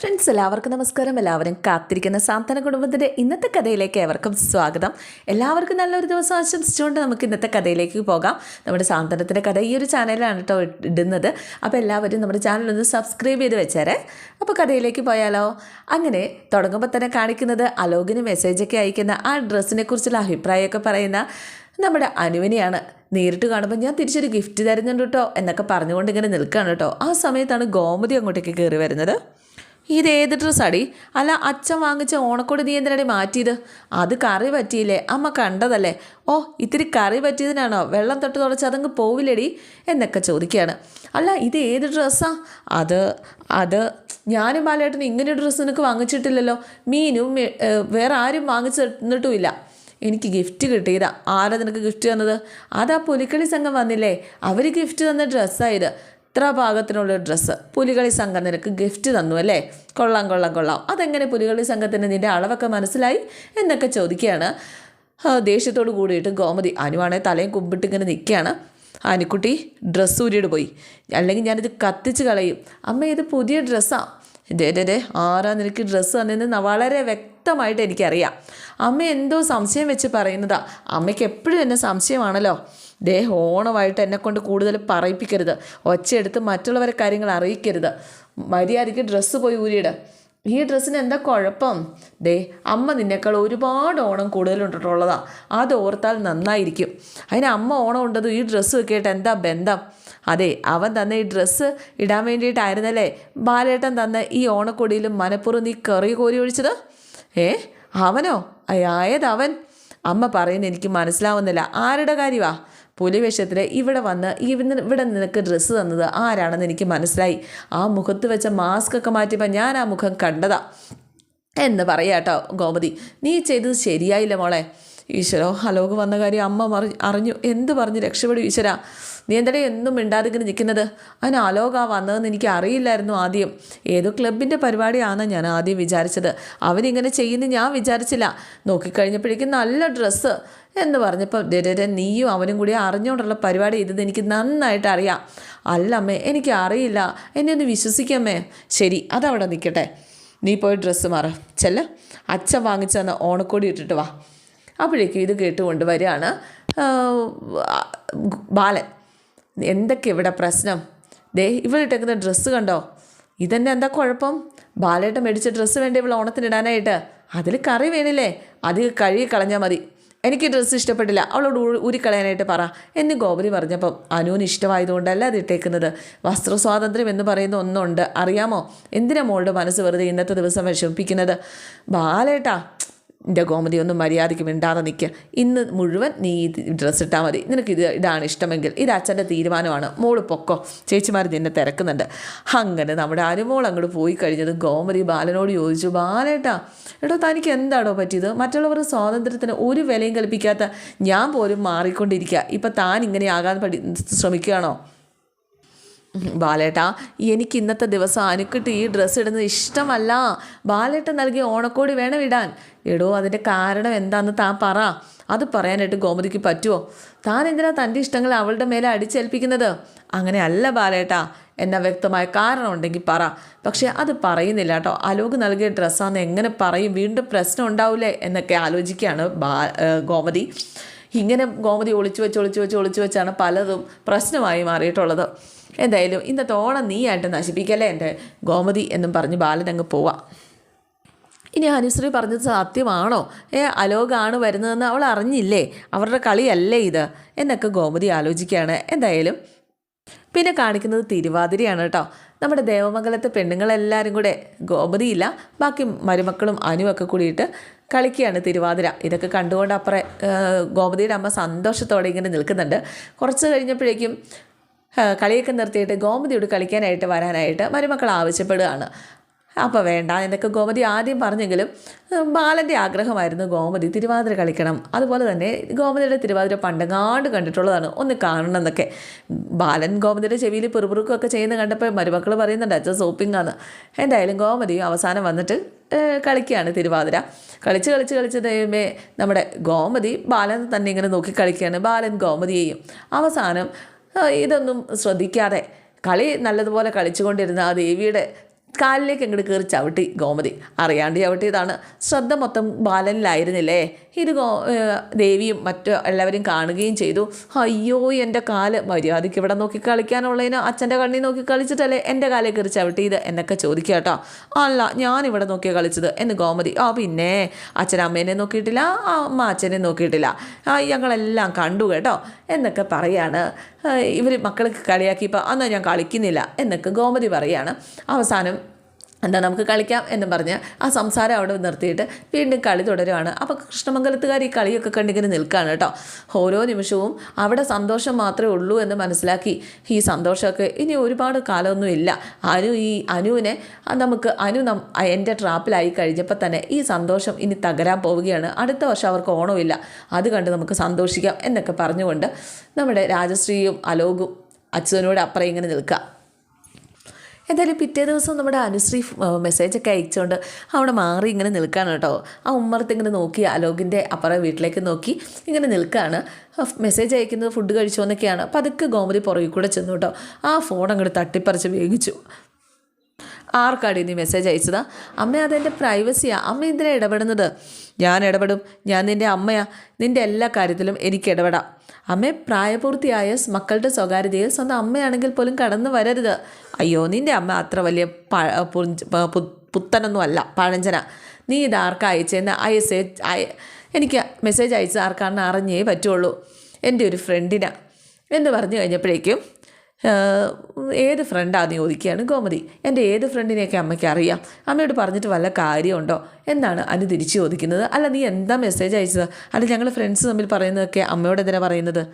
Friends എല്ലാവർക്കും നമസ്കാരം. എല്ലാവരും കാത്തിരിക്കുന്ന സാന്ത്വന കുടുംബത്തിന്റെ ഇന്നത്തെ കഥയിലേക്ക് ഏവർക്കും സ്വാഗതം. എല്ലാവർക്കും നല്ലൊരു ദിവസം ആശംസിച്ചുകൊണ്ട് നമുക്ക് ഇന്നത്തെ കഥയിലേക്ക് പോകാം. നമ്മുടെ സാന്ത്വനത്തിന്റെ കഥ ഈ ഒരു ചാനലിലാണ് കേട്ടോ ഇടുന്നത്. അപ്പോൾ എല്ലാവരും നമ്മുടെ ചാനൽ ഒന്ന് സബ്സ്ക്രൈബ് ചെയ്ത് വെച്ചേരെ. അപ്പോൾ കഥയിലേക്ക് പോയാലോ? അങ്ങനെ തുടങ്ങുമ്പോൾ തന്നെ കാണിക്കുന്നത് അലോകിന് മെസ്സേജൊക്കെ അയക്കുന്ന ആ ഡ്രസ്സിനെ കുറിച്ചുള്ള അഭിപ്രായമൊക്കെ പറയുന്ന നമ്മുടെ അനുവിനെയാണ്. നേരിട്ട് കാണുമ്പോൾ ഞാൻ തിരിച്ചൊരു ഗിഫ്റ്റ് തരുന്നുണ്ട് കേട്ടോ എന്നൊക്കെ പറഞ്ഞുകൊണ്ട് ഇങ്ങനെ നിൽക്കുകയാണ് കേട്ടോ. ആ സമയത്താണ് ഗോമതി അങ്ങോട്ടേക്ക് കയറി വരുന്നത്. ഇത് ഏത് ഡ്രസ്സാടി? അല്ല അച്ഛൻ വാങ്ങിച്ച ഓണക്കോടി നീ എന്തിനടി മാറ്റിയത്? അത് കറി പറ്റിയില്ലേ? അമ്മ കണ്ടതല്ലേ? ഓ ഇത്തിരി കറി പറ്റിയതിനാണോ? വെള്ളം തൊട്ട് തുടച്ച് അതങ്ങ് പോവില്ലടി? എന്നൊക്കെ ചോദിക്കുകയാണ്. അല്ല ഇത് ഏത് ഡ്രസ്സാ? അത് അത് ഞാനും ബാലേട്ടനും ഇങ്ങനെ ഡ്രസ്സ് നിനക്ക് വാങ്ങിച്ചിട്ടില്ലല്ലോ. മീനും വേറെ ആരും വാങ്ങിച്ചു തന്നിട്ടുമില്ല. എനിക്ക് ഗിഫ്റ്റ് കിട്ടിയതാ. ആരാ നിനക്ക് ഗിഫ്റ്റ് തന്നത്? അതാ പുലിക്കളി സംഘം വന്നില്ലേ? അവർ ഗിഫ്റ്റ് തന്ന ഡ്രസ്സായത് ഇത്ര പാകത്തിനുള്ള ഡ്രസ്സ്? പുലികളി സംഘം നിനക്ക് ഗിഫ്റ്റ് തന്നു അല്ലേ? കൊള്ളാം കൊള്ളാം കൊള്ളാം. അതെങ്ങനെ പുലികളി സംഘത്തിന് നിന്റെ അളവൊക്കെ മനസ്സിലായി? എന്നൊക്കെ ചോദിക്കുകയാണ്. ദേഷ്യത്തോട് കൂടിയിട്ട് ഗോമതി അനുവാണെ തലയും കുമ്പിട്ട് ഇങ്ങനെ നിൽക്കുകയാണ്. ആനിക്കുട്ടി ഡ്രസ്സ് ഊരിയിട്ട് പോയി. അല്ലെങ്കിൽ ഞാനിത് കത്തിച്ച് കളയും. അമ്മ ഇത് പുതിയ ഡ്രസ്സാണ് ഡേ ആരാ നിനക്ക് ഡ്രസ്സ് തന്നെ വളരെ വ്യക്തമായിട്ട് എനിക്കറിയാം. അമ്മ എന്തോ സംശയം വെച്ച് പറയുന്നതാ. അമ്മയ്ക്ക് എപ്പോഴും എന്നെ സംശയമാണല്ലോ. ദേ ഓണമായിട്ട് എന്നെക്കൊണ്ട് കൂടുതൽ പറയിപ്പിക്കരുത്. ഒച്ചയെടുത്ത് മറ്റുള്ളവരെ കാര്യങ്ങൾ അറിയിക്കരുത്. മര്യാദയ്ക്ക് ഡ്രസ്സ് പോയി ഊരിയിട്. ഈ ഡ്രസ്സിന് എന്താ കുഴപ്പം? ദേ അമ്മ നിന്നേക്കാൾ ഒരുപാട് ഓണം കൂടുതലുണ്ടിട്ടുള്ളതാണ് അത് ഓർത്താൽ നന്നായിരിക്കും. അതിന് അമ്മ ഓണം ഉണ്ടത് ഈ ഡ്രസ്സ് വെക്കിയിട്ട് എന്താ ബന്ധം? അതെ അവൻ തന്ന ഈ ഡ്രസ്സ് ഇടാൻ വേണ്ടിയിട്ടായിരുന്നല്ലേ ബാലേട്ടൻ തന്ന ഈ ഓണക്കൊടിയിലും മനപ്പുറം നീ കറി കോരി ഒഴിച്ചത്? ഏ അവനോ? അവൻ. അമ്മ പറയുന്നത് എനിക്ക് മനസ്സിലാവുന്നില്ല. ആരുടെ കാര്യമാ പുലിവേഷത്തിൽ ഇവിടെ വന്ന് ഇവിടെ ഇവിടെ നിനക്ക് ഡ്രസ്സ് തന്നത് ആരാണെന്ന് എനിക്ക് മനസ്സിലായി. ആ മുഖത്ത് വെച്ച മാസ്ക് ഒക്കെ മാറ്റിയപ്പോൾ ഞാൻ ആ മുഖം കണ്ടതാ. എന്ന് പറയാട്ടോ ഗോമതി. നീ ചെയ്തത് ശരിയായില്ല മോളെ. ഈശ്വരോ അലോക് വന്ന കാര്യം അമ്മ മറി അറിഞ്ഞു. എന്ത് പറഞ്ഞ് രക്ഷപ്പെടും ഈശ്വര? നീ എന്തടേ എന്നും മിണ്ടാതിങ്ങനെ നിൽക്കുന്നത്? അതിന് അലോകാ വന്നതെന്ന് എനിക്ക് അറിയില്ലായിരുന്നു ആദ്യം. ഏതോ ക്ലബിന്റെ പരിപാടിയാണ് ഞാൻ ആദ്യം വിചാരിച്ചത്. അവനിങ്ങനെ ചെയ്യുന്ന ഞാൻ വിചാരിച്ചില്ല. നോക്കിക്കഴിഞ്ഞപ്പോഴേക്കും നല്ല ഡ്രസ്സ് എന്ന് പറഞ്ഞപ്പോൾ ദരരെ നീയും അവനും കൂടി അറിഞ്ഞുകൊണ്ടുള്ള പരിപാടി ചെയ്തത് എനിക്ക് നന്നായിട്ട് അറിയാം. അല്ല അമ്മേ എനിക്ക് അറിയില്ല. എന്നെ ഒന്ന് വിശ്വസിക്കാമേ ശരി അതവിടെ നിൽക്കട്ടെ. നീ പോയി ഡ്രസ്സ് മാറ. ചെല്ല. അച്ഛൻ വാങ്ങിച്ചു തന്ന ഓണക്കോടി ഇട്ടിട്ട് വാ. അപ്പോഴേക്കും ഇത് കേട്ടുകൊണ്ട് വരികയാണ്. ബാലൻ എന്തൊക്കെ ഇവിടെ പ്രശ്നം? ദേ ഇവളിട്ടേക്കുന്ന ഡ്രസ്സ് കണ്ടോ? ഇതെന്നെ എന്താ കുഴപ്പം? ബാലേട്ടൻ മേടിച്ച ഡ്രസ്സ് വേണ്ടി ഇവൾ ഓണത്തിനിടാനായിട്ട് അതിൽ കറി വേണില്ലേ? അത് കഴുകി കളഞ്ഞാൽ മതി. എനിക്ക് ഡ്രസ്സ് ഇഷ്ടപ്പെട്ടില്ല. അവളോട് ഊരിക്കളയാനായിട്ട് പറ. എന്ന് ഗോപതി പറഞ്ഞപ്പം അനുവിന് ഇഷ്ടമായതുകൊണ്ടല്ല അത് ഇട്ടേക്കുന്നത്. വസ്ത്ര സ്വാതന്ത്ര്യം എന്ന് പറയുന്ന ഒന്നുണ്ട്. അറിയാമോ? എന്തിനാ മോളുടെ മനസ്സ് വെറുതെ ഇന്നത്തെ ദിവസം വിഷമിപ്പിക്കുന്നത്? ബാലേട്ടാ എന്റെ ഗോമതി ഒന്നും മര്യാദയ്ക്ക് മിണ്ടാതെ നിൽക്കുക ഇന്ന് മുഴുവൻ നീ ഡ്രസ്സ് ഇട്ടാൽ മതി. നിനക്ക് ഇത് ഇതാണ് ഇഷ്ടമെങ്കിൽ. ഇത് അച്ഛന്റെ തീരുമാനമാണ്. മോൾ പൊക്കോ. ചേച്ചിമാർ നിന്നെ തിരക്കുന്നുണ്ട്. അങ്ങനെ നമ്മുടെ അരുമോൾ അങ്ങോട്ട് പോയി കഴിഞ്ഞത് ഗോമതി ബാലനോട് ചോദിച്ചു ബാലേട്ടാ എടോ തനിക്ക് എന്താണോ പറ്റിയത്? മറ്റുള്ളവരുടെ സ്വാതന്ത്ര്യത്തിന് ഒരു വിലയും കൽപ്പിക്കാത്ത ഞാൻ പോലും മാറിക്കൊണ്ടിരിക്കുക ഇപ്പം താൻ ഇങ്ങനെ ആകാൻ പഠി ശ്രമിക്കുകയാണോ? ബാലേട്ടാ എനിക്ക് ഇന്നത്തെ ദിവസം അനുക്കിട്ട് ഈ ഡ്രസ്സ് ഇടുന്നത് ഇഷ്ടമല്ല. ബാലേട്ടൻ നൽകിയ ഓണക്കോടി വേണം ഇടാൻ. എടോ അതിന്റെ കാരണം എന്താണെന്ന് താൻ പറ. അത് പറയാനായിട്ട് ഗോമതിക്ക് പറ്റുമോ താൻ എന്തിനാ തന്റെ ഇഷ്ടങ്ങൾ അവളുടെ മേലെ അടിച്ചേൽപ്പിക്കുന്നത്? അങ്ങനെ അല്ല ബാലേട്ടാ. എന്ന വ്യക്തമായ കാരണം ഉണ്ടെങ്കിൽ പറ. പക്ഷേ അത് പറയുന്നില്ല കേട്ടോ. അലോക് നൽകിയ ഡ്രസ്സാന്ന് എങ്ങനെ പറയും? വീണ്ടും പ്രശ്നം ഉണ്ടാവില്ലേ എന്നൊക്കെ ആലോചിക്കുകയാണ് ബാ ഗോമതി. ഇങ്ങനെ ഗോമതി ഒളിച്ചു വെച്ച് ഒളിച്ചു വെച്ച് ഒളിച്ചു വെച്ചാണ് പലതും പ്രശ്നമായി മാറിയിട്ടുള്ളത്. എന്തായാലും ഇന്നത്തെ ഓണം നീയായിട്ട് നശിപ്പിക്കല്ലേ എന്റെ ഗോമതി എന്നും പറഞ്ഞ് ബാലനങ്ങ് പോവാം. ഇനി അനുശ്രീ പറഞ്ഞത് സത്യമാണോ? ഏ അലോകാണ് വരുന്നതെന്ന് അവൾ അറിഞ്ഞില്ലേ? അവരുടെ കളിയല്ലേ ഇത്? എന്നൊക്കെ ഗോമതി ആലോചിക്കുകയാണ്. എന്തായാലും പിന്നെ കാണിക്കുന്നത് തിരുവാതിരയാണ് കേട്ടോ. നമ്മുടെ ദേവമംഗലത്തെ പെണ്ണുങ്ങളെല്ലാവരും കൂടെ ഗോപതിയില്ല ബാക്കി മരുമക്കളും അനുവൊക്കെ കൂടിയിട്ട് കളിക്കുകയാണ് തിരുവാതിര. ഇതൊക്കെ കണ്ടുകൊണ്ട് അപ്പുറം ഗോപതിയുടെ അമ്മ സന്തോഷത്തോടെ ഇങ്ങനെ നിൽക്കുന്നുണ്ട്. കുറച്ച് കഴിഞ്ഞപ്പോഴേക്കും കളിയൊക്കെ നിർത്തിയിട്ട് ഗോമതിയോട് കളിക്കാനായിട്ട് വരാനായിട്ട് മരുമക്കൾ ആവശ്യപ്പെടുകയാണ്. അപ്പോൾ വേണ്ട എന്നൊക്കെ ഗോമതി ആദ്യം പറഞ്ഞെങ്കിലും ബാലന്റെ ആഗ്രഹമായിരുന്നു ഗോമതി തിരുവാതിര കളിക്കണം. അതുപോലെ തന്നെ ഗോമതിയുടെ തിരുവാതിര പണ്ടങ്ങാണ്ട് കണ്ടിട്ടുള്ളതാണ്. ഒന്ന് കാണണം എന്നൊക്കെ. ബാലൻ ഗോമതിയുടെ ചെവിയിൽ പിറുപിറുക്കൊക്കെ ചെയ്യുന്ന കണ്ടപ്പോൾ മരുമക്കൾ പറയുന്നുണ്ട് അച്ഛൻ സോപ്പിങ്ങാന്ന്. എന്തായാലും ഗോമതി അവസാനം വന്നിട്ട് കളിക്കുകയാണ് തിരുവാതിര. കളിച്ച് കളിച്ച് കളിച്ച് ദൈവമേ നമ്മുടെ ഗോമതി ബാലൻ തന്നെ ഇങ്ങനെ നോക്കി കളിക്കുകയാണ്. ബാലൻ ഗോമതിയെയും അവസാനം ഇതൊന്നും ശ്രദ്ധിക്കാതെ കളി നല്ലതുപോലെ കളിച്ചുകൊണ്ടിരുന്ന ആ ദേവിയുടെ കാലിലേക്ക് അങ്ങോട്ട് കയറി ചവിട്ടി ഗോമതി. അറിയാണ്ട് ചവിട്ടിയതാണ്. ശ്രദ്ധ മൊത്തം ബാലനിലായിരുന്നില്ലേ? ഇത് ഗോ ദേവിയും മറ്റു എല്ലാവരും കാണുകയും ചെയ്തു. അയ്യോ എന്റെ കാൽ. മര്യാദയ്ക്ക് ഇവിടെ നോക്കി കളിക്കാനുള്ളതിന് അച്ഛന്റെ കണ്ണി നോക്കി കളിച്ചിട്ടല്ലേ എന്റെ കാലിൽ കയറി ചവിട്ടിയത് എന്നൊക്കെ ചോദിക്കുക കേട്ടോ. അല്ല ഞാനിവിടെ നോക്കിയാൽ കളിച്ചത് എന്ന് ഗോമതി. ആ പിന്നെ? അച്ഛൻ അമ്മേനെ നോക്കിയിട്ടില്ല അമ്മ അച്ഛനെ നോക്കിയിട്ടില്ല. ഞങ്ങളെല്ലാം കണ്ടു കേട്ടോ എന്നൊക്കെ പറയാണ്. ഇവർ കളിയാക്കി കളിയാക്കിയപ്പോൾ അന്നാ ഞാൻ കളിക്കുന്നില്ല എന്നൊക്കെ ഗോമതി പറയാണ്. അവസാനം എന്താ നമുക്ക് കളിക്കാം എന്ന് പറഞ്ഞ് ആ സംസാരം അവിടെ നിർത്തിയിട്ട് വീണ്ടും കളി തുടരുവാണ്. അപ്പോൾ കൃഷ്ണമംഗലത്തുകാർ ഈ കളിയൊക്കെ കണ്ടിങ്ങനെ നിൽക്കുകയാണ് കേട്ടോ. ഓരോ നിമിഷവും അവിടെ സന്തോഷം മാത്രമേ ഉള്ളൂ എന്ന് മനസ്സിലാക്കി. ഈ സന്തോഷമൊക്കെ ഇനി ഒരുപാട് കാലമൊന്നും ഇല്ല. അനു ഈ അനുവിനെ നമുക്ക് അനു നം എന്റെ ട്രാപ്പിലായി കഴിഞ്ഞപ്പോൾ തന്നെ ഈ സന്തോഷം ഇനി തകരാൻ പോവുകയാണ്. അടുത്ത വർഷം അവർക്ക് ഓണമില്ല. അത് കണ്ട് നമുക്ക് സന്തോഷിക്കാം എന്നൊക്കെ പറഞ്ഞുകൊണ്ട് നമ്മുടെ രാജശ്രീയും അലോകും അച്ഛനോട് അപ്പുറം ഇങ്ങനെ നിൽക്കുക. എന്തായാലും പിറ്റേ ദിവസം നമ്മുടെ അനുശ്രീ മെസ്സേജൊക്കെ അയച്ചുകൊണ്ട് അവിടെ മാറി ഇങ്ങനെ നിൽക്കുകയാണ് കേട്ടോ. ആ ഉമ്മറത്ത് ഇങ്ങനെ നോക്കി അലോകിന്റെ അപ്പുറം വീട്ടിലേക്ക് നോക്കി ഇങ്ങനെ നിൽക്കുകയാണ് മെസ്സേജ് അയക്കുന്നത് ഫുഡ് കഴിച്ചോ എന്നൊക്കെയാണ് പതുക്കെ ഗോമതി പുറകിൽ കൂടെ ചെന്നു കേട്ടോ. ആ ഫോൺ അങ്ങോട്ട് തട്ടിപ്പറിച്ച് വേഗിച്ചു ആർക്കാടി നീ മെസ്സേജ് അയച്ചതാ? അമ്മ അതെന്റെ പ്രൈവസിയാണ് അമ്മ എന്തിനാണ് ഇടപെടുന്നത്? ഞാൻ ഇടപെടും. ഞാൻ നിന്റെ അമ്മയാ. നിന്റെ എല്ലാ കാര്യത്തിലും എനിക്ക് ഇടപെടാം. അമ്മ പ്രായപൂർത്തിയായ മക്കളുടെ സ്വകാര്യതയിൽ സ്വന്തം അമ്മയാണെങ്കിൽ പോലും കടന്നു വരരുത്. അയ്യോ നിന്റെ അമ്മ അത്ര വലിയ പുത്തനൊന്നും അല്ല പഴഞ്ചന. നീ ഇത് ആർക്കാ അയച്ചെന്ന് അയസേ അയ എനിക്ക് മെസ്സേജ് അയച്ചത് ആർക്കാണെന്ന് അറിഞ്ഞേ പറ്റുള്ളൂ. എന്റെ ഒരു ഫ്രണ്ടിനാണ് എന്ന് പറഞ്ഞു കഴിഞ്ഞപ്പോഴേക്കും ഏത് ഫ്രണ്ടാന്ന് ചോദിക്കുകയാണ് ഗോമതി. എന്റെ ഏത് ഫ്രണ്ടിനെയൊക്കെ അമ്മയ്ക്ക് അറിയാം. അമ്മയോട് പറഞ്ഞിട്ട് വല്ല കാര്യമുണ്ടോ? എന്നാണ് അനു തിരിച്ചു ചോദിക്കുന്നത്? അല്ല നീ എന്താ മെസ്സേജ് അയച്ചത്? അല്ല ഞങ്ങൾ ഫ്രണ്ട്സ് തമ്മിൽ പറയുന്നതൊക്കെ അമ്മയോട് എന്തിനാണ് പറയുന്നത്?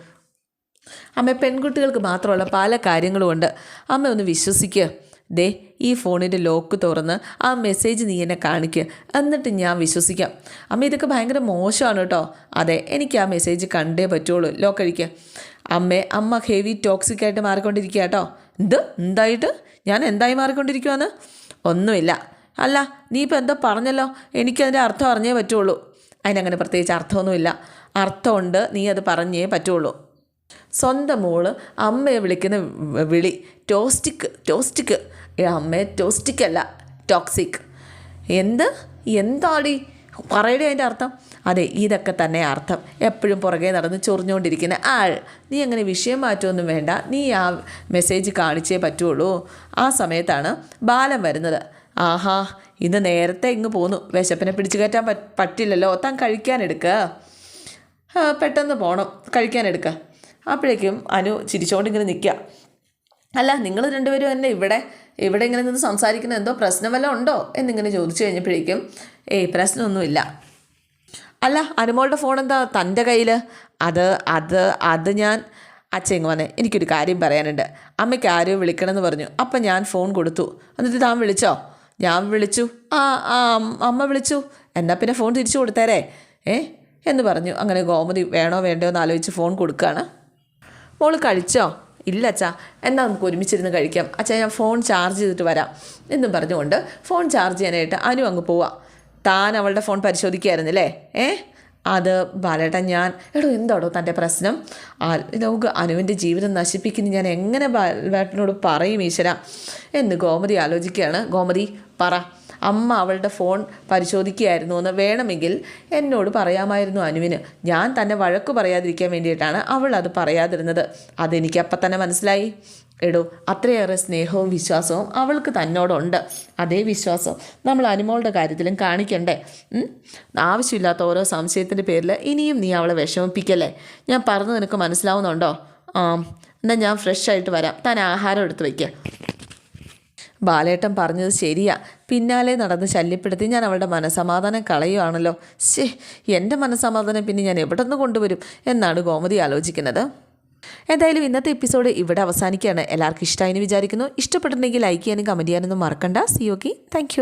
അമ്മ പെൺകുട്ടികൾക്ക് മാത്രമല്ല പല കാര്യങ്ങളും ഉണ്ട്. അമ്മ ഒന്ന് വിശ്വസിക്കുക ദേ ഈ ഫോണിന്റെ ലോക്ക് തുറന്ന് ആ മെസ്സേജ് നീ എന്നെ കാണിക്കുക എന്നിട്ട് ഞാൻ വിശ്വസിക്കാം. അമ്മ ഇതൊക്കെ ഭയങ്കര മോശമാണ് കേട്ടോ. അതെ എനിക്ക് ആ മെസ്സേജ് കണ്ടേ പറ്റുള്ളൂ. ലോക്ക് അഴിക്കുക അമ്മേ അമ്മ ഹെവി ടോക്സിക് ആയിട്ട് മാറിക്കൊണ്ടിരിക്കുക കേട്ടോ. എന്ത്? എന്തായിട്ട്? ഞാൻ എന്തായി മാറിക്കൊണ്ടിരിക്കുവാന്ന് ഒന്നുമില്ല. അല്ല നീ ഇപ്പോൾ എന്തോ പറഞ്ഞല്ലോ. എനിക്കതിന്റെ അർത്ഥം അറിഞ്ഞേ പറ്റുള്ളൂ. അതിനങ്ങനെ പ്രത്യേകിച്ച് അർത്ഥമൊന്നുമില്ല. അർത്ഥമുണ്ട് നീ അത് പറഞ്ഞേ പറ്റുള്ളൂ. സ്വന്തം മോൾ അമ്മയെ വിളിക്കുന്ന വിളി. ടോസ്റ്റിക്ക് ടോസ്റ്റിക്ക് അമ്മയെ ടോസ്റ്റിക്കല്ല ടോക്സിക് എന്ത്? എന്താടി? പറയടേ അതിന്റെ അർത്ഥം? അതെ ഇതൊക്കെ തന്നെ അർത്ഥം. എപ്പോഴും പുറകെ നടന്ന് ചൊറിഞ്ഞുകൊണ്ടിരിക്കുന്ന ആൾ. നീ അങ്ങനെ വിഷയം മാറ്റമൊന്നും വേണ്ട. നീ ആ മെസ്സേജ് കാണിച്ചേ പറ്റുള്ളൂ. ആ സമയത്താണ് ബാലം വരുന്നത്. ആഹാ ഇന്ന് നേരത്തെ ഇങ്ങ് പോന്നു. വിശപ്പിനെ പിടിച്ചു കയറ്റാൻ പറ്റ് പറ്റില്ലല്ലോ. താൻ കഴിക്കാനെടുക്കുക പെട്ടെന്ന് പോകണം കഴിക്കാനെടുക്കുക അപ്പോഴേക്കും അനു ചിരിച്ചുകൊണ്ട് ഇങ്ങനെ നിൽക്കുക. അല്ല നിങ്ങൾ രണ്ടുപേരും എന്നെ ഇവിടെ ഇവിടെ ഇങ്ങനെ നിന്ന് സംസാരിക്കുന്ന എന്തോ പ്രശ്നം വല്ലതും ഉണ്ടോ എന്നിങ്ങനെ ചോദിച്ചു കഴിഞ്ഞപ്പോഴേക്കും ഏയ് പ്രശ്നമൊന്നുമില്ല. അല്ല അനുമോളുടെ ഫോൺ എന്താ തന്റെ കയ്യിൽ അത് അത് അത് ഞാൻ അച്ഛൻ അച്ഛങ്ങ് വന്നേ എനിക്കൊരു കാര്യം പറയാനുണ്ട്. അമ്മയ്ക്ക് ആരും വിളിക്കണമെന്ന് പറഞ്ഞു. അപ്പം ഞാൻ ഫോൺ കൊടുത്തു. എന്നിട്ട് താൻ വിളിച്ചോ? ഞാൻ വിളിച്ചു. ആ ആ അമ്മ വിളിച്ചു. എന്നാൽ പിന്നെ ഫോൺ തിരിച്ചു കൊടുത്തേരേ? ഏ? എന്ന് പറഞ്ഞു. അങ്ങനെ ഗോമതി വേണോ വേണ്ടോ എന്ന് ആലോചിച്ച് ഫോൺ കൊടുക്കുകയാണ്. മോൾ കഴിച്ചോ? ഇല്ല അച്ഛാ എന്നാൽ നമുക്ക് ഒരുമിച്ചിരുന്ന് കഴിക്കാം. അച്ഛാ ഞാൻ ഫോൺ ചാർജ് ചെയ്തിട്ട് വരാം എന്നും പറഞ്ഞുകൊണ്ട് ഫോൺ ചാർജ് ചെയ്യാനായിട്ട് അനു അങ്ങ് പോവാം. താൻ അവളുടെ ഫോൺ പരിശോധിക്കുകയായിരുന്നില്ലേ ഏ? അത് ബാലേട്ട ഞാൻ. എടോ എന്താടോ തന്റെ പ്രശ്നം? നമുക്ക് അനുവിന്റെ ജീവിതം നശിപ്പിക്കുന്ന. ഞാൻ എങ്ങനെ ബാലേട്ടനോട് പറയും ഈശ്വര? എന്ന് ഗോമതി ആലോചിക്കുകയാണ്. ഗോമതി പറ. അമ്മ അവളുടെ ഫോൺ പരിശോധിക്കുകയായിരുന്നു എന്ന് വേണമെങ്കിൽ എന്നോട് പറയാമായിരുന്നു അനുവിന്. ഞാൻ തന്നെ വഴക്ക് പറയാതിരിക്കാൻ വേണ്ടിയിട്ടാണ് അവൾ അത് പറയാതിരുന്നത്. അതെനിക്ക് അപ്പം തന്നെ മനസ്സിലായി. എടോ അത്രയേറെ സ്നേഹവും വിശ്വാസവും അവൾക്ക് തന്നോടുണ്ട്. അതേ വിശ്വാസം നമ്മൾ അനുമോളുടെ കാര്യത്തിലും കാണിക്കണ്ടേ? ആവശ്യമില്ലാത്ത ഓരോ സംശയത്തിന്റെ പേരിൽ ഇനിയും നീ അവളെ വിഷമിപ്പിക്കല്ലേ? ഞാൻ പറഞ്ഞു നിനക്ക് മനസ്സിലാവുന്നുണ്ടോ? ആ എന്നാൽ ഞാൻ ഫ്രഷ് ആയിട്ട് വരാം. താൻ ആഹാരം എടുത്ത് വയ്ക്കുക ബാലേട്ടൻ പറഞ്ഞത് ശരിയാ. പിന്നാലെ നടന്ന് ശല്യപ്പെടുത്തി ഞാൻ അവളുടെ മനസമാധാനം കളയുവാണല്ലോ. ശേ എന്റെ മനസമാധാനം പിന്നെ ഞാൻ എവിടെ നിന്ന് കൊണ്ടുവരും? എന്നാണ് ഗോമതി ആലോചിക്കുന്നത്. എന്തായാലും ഇന്നത്തെ എപ്പിസോഡ് ഇവിടെ അവസാനിക്കുകയാണ്. എല്ലാവർക്കും ഇഷ്ടമായി വിചാരിക്കുന്നു. ഇഷ്ടപ്പെട്ടിട്ടുണ്ടെങ്കിൽ ലൈക്ക് ചെയ്യാനും കമന്റ് ചെയ്യാനൊന്നും മറക്കണ്ട. C okay thank